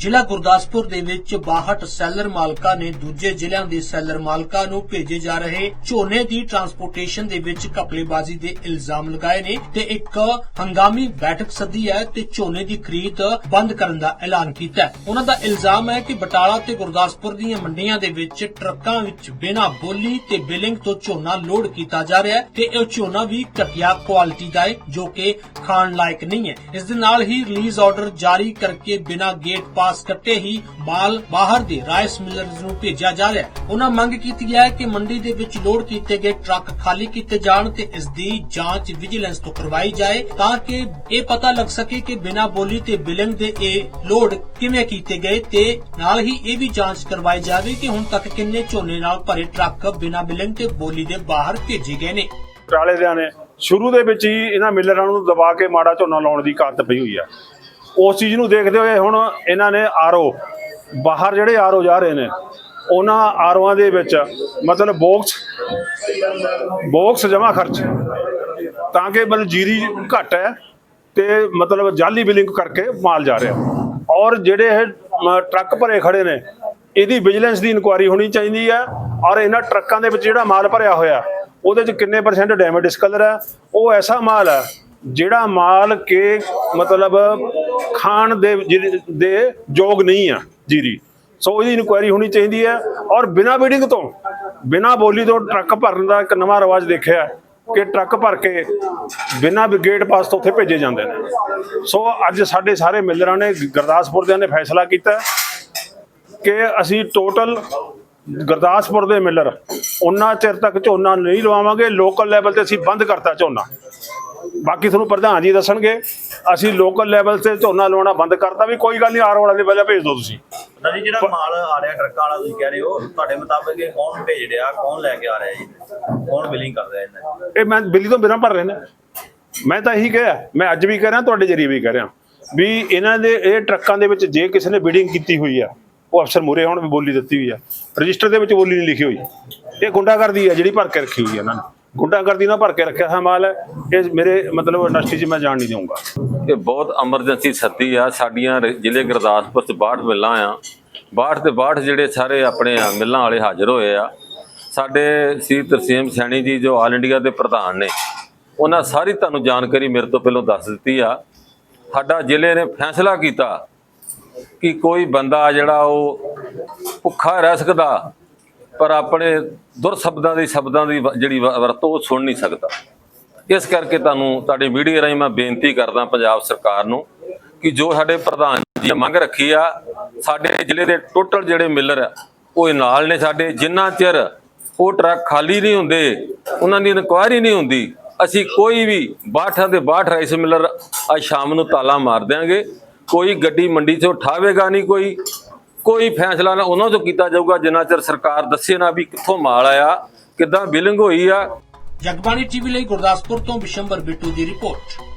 ਜ਼ਿਲ੍ਹਾ ਗੁਰਦਾਸਪੁਰ ਦੇ ਵਿੱਚ 62 ਸੈਲਰ ਮਾਲਕਾਂ ਨੇ ਦੂਜੇ ਜ਼ਿਲ੍ਹਿਆਂ ਦੇ ਸੈਲਰ ਮਾਲਕਾਂ ਨੂੰ ਭੇਜੇ ਜਾ ਰਹੇ ਝੋਨੇ ਦੀ ਟਰਾਂਸਪੋਰਟੇਸ਼ਨ ਦੇ ਵਿੱਚ ਘਪਲੇਬਾਜ਼ੀ ਦੇ ਇਲਜ਼ਾਮ ਲਗਾਏ ਨੇ ਤੇ ਇੱਕ ਹੰਗਾਮੀ ਬੈਠਕ ਸੱਦੀ ਹੈ ਤੇ ਝੋਨੇ ਦੀ ਖਰੀਦ ਬੰਦ ਕਰਨ ਦਾ ਐਲਾਨ ਕੀਤਾ ਹੈ। ਉਹਨਾਂ ਦਾ ਇਲਜ਼ਾਮ ਹੈ ਕਿ ਬਟਾਲਾ ਤੇ ਗੁਰਦਾਸਪੁਰ ਦੀਆਂ ਮੰਡੀਆਂ ਦੇ ਵਿੱਚ ਟਰੱਕਾਂ ਵਿੱਚ ਬਿਨਾਂ ਬੋਲੀ ਤੇ ਬਿਲਿੰਗ ਤੋਂ ਝੋਨਾ ਲੋਡ ਕੀਤਾ ਜਾ ਰਿਹਾ ਹੈ ਤੇ ਇਹ ਝੋਨਾ ਵੀ ਘਟੀਆ ਕੁਆਲਿਟੀ ਦਾ ਹੈ, ਜੋ ਕਿ ਖਾਣ ਲਾਇਕ ਨਹੀਂ ਹੈ। ਇਸ ਦੇ ਨਾਲ ਹੀ ਰਿਲੀਜ਼ ਆਰਡਰ ਜਾਰੀ ਕਰਕੇ ਬਿਨਾਂ ਗੇਟ ਪਾਸ ਕੱਟੇ ਹੀ ਮਾਲ ਬਾਹਰ ਦੇ ਰਾਈਸ ਮਿਲਰਸ ਨੂੰ ਭੇਜਿਆ ਜਾ ਰਿਹਾ ਹੈ। ਉਹਨਾਂ ਮੰਗ ਕੀਤੀ ਹੈ ਕਿ ਮੰਡੀ ਦੇ ਵਿੱਚ ਲੋਡ ਕੀਤੇ ਗਏ ਟਰੱਕ ਖਾਲੀ ਕੀਤੇ ਜਾਣ ਤੇ ਇਸ ਦੀ ਜਾਂਚ ਵਿਜੀਲੈਂਸ ਤੋਂ ਕਰਵਾਈ ਜਾਏ ਤਾਂ ਕਿ ਇਹ ਪਤਾ ਲੱਗ ਸਕੇ ਕਿ ਬਿਨਾਂ ਬੋਲੀ ਤੇ ਬਿਲਿੰਗ ਦੇ ਇਹ ਲੋਡ ਕਿਵੇਂ ਕੀਤੇ ਗਏ ਤੇ ਨਾਲ ਹੀ ਇਹ ਵੀ ਜਾਂਚ ਕਰਵਾਈ ਜਾਵੇ ਕਿ ਹੁਣ ਤੱਕ ਕਿੰਨੇ ਝੋਨੇ ਨਾਲ ਭਰੇ ਟਰੱਕ ਬਿਨਾਂ ਬਿਲਿੰਗ ਤੇ ਬੋਲੀ ਦੇ ਬਾਹਰ ਭੇਜੇ ਗਏ ਨੇ। ਟਰਾਲੇ ਦਿਆਂ ਨੇ। ਸ਼ੁਰੂ ਦੇ ਵਿੱਚ ਹੀ ਇਹਨਾਂ ਮਿਲਰਾਂ ਨੂੰ ਦਬਾ ਕੇ ਮਾੜਾ ਝੋਨਾ ਲਾਉਣ ਦੀ ਕਾਤ ਪਈ ਹੋਈ ਆ। ਉਸ ਚੀਜ਼ ਨੂੰ ਦੇਖਦੇ ਹੋਏ ਹੁਣ ਇਹਨਾਂ ਨੇ ਆਰਓ, ਬਾਹਰ ਜਿਹੜੇ ਆਰਓ ਜਾ ਰਹੇ ਨੇ, ਉਹਨਾਂ ਆਰਓਆਂ ਦੇ ਵਿੱਚ ਮਤਲਬ ਬੋਕਸ ਬੋਕਸ ਜਮਾ ਖਰਚ, ਤਾਂ ਕਿ ਮਤਲਬ ਜੀਰੀ ਘੱਟ ਹੈ ਤੇ ਮਤਲਬ ਜਾਲੀ ਬਿਲਿੰਗ ਕਰਕੇ ਮਾਲ ਜਾ ਰਿਹਾ। ਔਰ ਜਿਹੜੇ ਇਹ ਟਰੱਕ ਭਰੇ ਖੜੇ ਨੇ, ਇਹਦੀ ਵਿਜੀਲੈਂਸ ਦੀ ਇਨਕੁਆਇਰੀ ਹੋਣੀ ਚਾਹੀਦੀ ਹੈ ਔਰ ਇਹਨਾਂ ਟਰੱਕਾਂ ਦੇ ਵਿੱਚ ਜਿਹੜਾ ਮਾਲ ਭਰਿਆ ਹੋਇਆ, ਉਹਦੇ ਚ ਕਿੰਨੇ ਪਰਸੈਂਟ ਡੈਮੇਜ ਡਿਸਕਲਰ ਹੈ, ਉਹ ਐਸਾ ਮਾਲ ਹੈ ਜਿਹੜਾ ਮਾਲ ਕੇ ਮਤਲਬ ਖਾਣ ਦੇ ਜਿਹਦੇ- ਦੇ ਯੋਗ ਨਹੀਂ ਆ ਜੀਰੀ। ਸੋ ਇਹਦੀ ਇਨਕੁਆਇਰੀ ਹੋਣੀ ਚਾਹੀਦੀ ਹੈ ਔਰ ਬਿਨਾ ਬੀਡਿੰਗ ਤੋਂ, ਬਿਨਾ ਬੋਲੀ ਤੋਂ ਟਰੱਕ ਭਰਨ ਦਾ ਇੱਕ ਨਵਾਂ ਰਿਵਾਜ ਦੇਖਿਆ ਕਿ ਟਰੱਕ ਭਰ ਕੇ ਬਿਨਾ ਗੇਟ ਪਾਸ ਤੋਂ ਉੱਥੇ ਭੇਜੇ ਜਾਂਦੇ ਨੇ। ਸੋ ਅੱਜ ਸਾਡੇ ਸਾਰੇ ਮਿਲਰਾਂ ਨੇ ਗੁਰਦਾਸਪੁਰ ਦੇ ਨੇ ਫੈਸਲਾ ਕੀਤਾ ਕਿ ਅਸੀਂ ਟੋਟਲ ਗੁਰਦਾਸਪੁਰ ਦੇ ਮਿਲਰ, ਉਹਨਾਂ ਚਿਰ ਤੱਕ ਝੋਨਾ ਨਹੀਂ ਲਵਾਵਾਂਗੇ ਲੋਕਲ ਲੈਵਲ ਤੇ ਅਸੀਂ ਬੰਦ ਕਰਤਾ ਝੋਨਾ। ਬਾਕੀ ਤੁਹਾਨੂੰ ਪ੍ਰਧਾਨ ਜੀ ਦੱਸਣਗੇ ਅਸੀਂ ਲੋਕਲ ਲੈਵਲ ਤੇ ਝੋਨਾ ਲਵਾਉਣਾ ਬੰਦ ਕਰਤਾ ਵੀ ਕੋਈ ਗੱਲ ਨਹੀਂ ਆਰ ਵਾਲਾ ਦੇ ਪਹਿਲਾਂ ਭੇਜ ਦਿਓ ਤੁਸੀਂ। ਜੀ ਜਿਹੜਾ ਮਾਲ ਆ ਰਿਹਾ ਟਰੱਕਾਂ ਵਾਲਾ ਤੁਸੀਂ ਕਹਿ ਰਹੇ ਹੋ ਤੁਹਾਡੇ ਮੁਤਾਬਕ ਇਹ ਕੌਣ ਭੇਜ ਰਿਹਾ ਕੌਣ ਲੈ ਕੇ ਆ ਰਿਹਾ ਜੀ? ਕੌਣ ਬਿਲਿੰਗ ਕਰ ਰਿਹਾ ਇਹਨਾਂ ਇਹ ਮੈਂ ਬਿੱਲੀ ਤੋਂ ਬਿਨਾਂ ਭਰ ਰਹੇ ਨੇ। ਮੈਂ ਤਾਂ ਇਹੀ ਕਿਹਾ ਮੈਂ ਅੱਜ ਵੀ ਕਹਿ ਰਿਹਾ ਤੁਹਾਡੇ ਜਰੀਏ ਵੀ ਕਹਿ ਰਿਹਾ। ਵੀ ਇਹਨਾਂ ਦੇ ਇਹ ਟਰੱਕਾਂ ਦੇ ਵਿੱਚ ਜੇ ਕਿਸੇ ਨੇ ਬਿਡਿੰਗ ਕੀਤੀ ਹੋਈ ਆ ਉਹ ਅਫਸਰ ਮੂਰੇ ਹੁਣ ਵੀ ਬੋਲੀ ਦਿੱਤੀ ਹੋਈ ਆ। ਰਜਿਸਟਰ ਦੇ ਵਿੱਚ ਬੋਲੀ ਨਹੀਂ ਲਿਖੀ ਹੋਈ। ਇਹ ਗੁੰਡਾਗਰਦੀ ਆ ਜਿਹੜੀ ਭਰ ਕੇ ਰੱਖੀ ਹੋਈ ਆ ਇਹਨਾਂ ਨੇ। ਗੁੰਡਾਗਰਦੀ ਨਾਲ ਭਰ ਕੇ ਰੱਖਿਆ ਹੋਇਆ ਮਾਲ ਹੈ। ਇਹ ਮੇਰੇ ਮਤਲਬ ਇੰਡਸਟਰੀ 'ਚ ਮੈਂ ਜਾਣ ਨਹੀਂ ਦਊਂਗਾ। ਇਹ ਬਹੁਤ ਐਮਰਜੈਂਸੀ ਸੱਦੀ ਆ। ਸਾਡੀਆਂ ਜ਼ਿਲ੍ਹੇ ਗੁਰਦਾਸਪੁਰ ਚ 62 ਮਿੱਲਾਂ ਆ। 62 ਤੇ 62 ਜਿਹੜੇ ਸਾਰੇ ਆਪਣੇ ਮਿੱਲਾਂ ਵਾਲੇ ਹਾਜ਼ਰ ਹੋਏ ਆ। ਸਾਡੇ ਸ਼੍ਰੀ ਤਰਸੀਮ ਸੈਣੀ ਜੀ ਜੋ ਆਲ ਇੰਡੀਆ ਦੇ ਪ੍ਰਧਾਨ ਨੇ, ਉਹਨਾਂ ਸਾਰੀ ਤੁਹਾਨੂੰ ਜਾਣਕਾਰੀ ਮੇਰੇ ਤੋਂ ਪਹਿਲਾਂ ਦੱਸ ਦਿੱਤੀ ਆ। ਸਾਡਾ ਜ਼ਿਲ੍ਹੇ ਨੇ ਫੈਸਲਾ ਕੀਤਾ ਕਿ ਕੋਈ ਬੰਦਾ ਜਿਹੜਾ ਉਹ ਭੁੱਖਾ ਰਹਿ ਸਕਦਾ ਪਰ ਆਪਣੇ ਦੁਰ ਸ਼ਬਦਾਂ ਦੀ ਸ਼ਬਦਾਂ ਦੀ ਵ- ਜਿਹੜੀ ਵ- ਵਰਤੋਂ ਉਹ ਸੁਣ ਨਹੀਂ ਸਕਦਾ। ਇਸ ਕਰਕੇ ਤੁਹਾਨੂੰ ਤੁਹਾਡੇ ਮੀਡੀਆ ਰਾਹੀਂ ਮੈਂ ਬੇਨਤੀ ਕਰਦਾ ਪੰਜਾਬ ਸਰਕਾਰ ਨੂੰ ਕਿ ਜੋ ਸਾਡੇ ਪ੍ਰਧਾਨ ਜੀ ਨੇ ਮੰਗ ਰੱਖੀ ਆ, ਸਾਡੇ ਜ਼ਿਲ੍ਹੇ ਦੇ ਟੋਟਲ ਜਿਹੜੇ ਮਿਲਰ ਆ, ਉਹ ਇਹ ਨਾਲ ਨੇ ਸਾਡੇ। ਜਿੰਨਾ ਚਿਰ ਉਹ ਟਰੱਕ ਖਾਲੀ ਨਹੀਂ ਹੁੰਦੇ, ਉਹਨਾਂ ਦੀ ਇਨਕੁਆਇਰੀ ਨਹੀਂ ਹੁੰਦੀ, ਅਸੀਂ ਕੋਈ ਵੀ 62 ਦੇ 62 ਰਾਈਸ ਮਿਲਰ ਅੱਜ ਸ਼ਾਮ ਨੂੰ ਤਾਲਾ ਮਾਰ ਦਿਆਂਗੇ। ਕੋਈ ਗੱਡੀ ਮੰਡੀ 'ਚੋਂ ਉਠਾਵੇਗਾ ਨਹੀਂ ਕੋਈ ਕੋਈ ਫੈਸਲਾ ਨਾ ਉਹਨਾਂ ਤੋਂ ਕੀਤਾ ਜਾਊਗਾ, ਜਿੰਨਾ ਚਿਰ ਸਰਕਾਰ ਦੱਸੇ ਨਾ ਵੀ ਕਿੱਥੋਂ ਮਾਲ ਆਇਆ, ਕਿੱਦਾਂ ਬਿਲਿੰਗ ਹੋਈ ਆ। ਜਗਬਾਣੀ ਟੀਵੀ ਲਈ ਗੁਰਦਾਸਪੁਰ ਤੋਂ ਬਿਸ਼ੰਬਰ ਬਿੱਟੂ ਦੀ ਰਿਪੋਰਟ।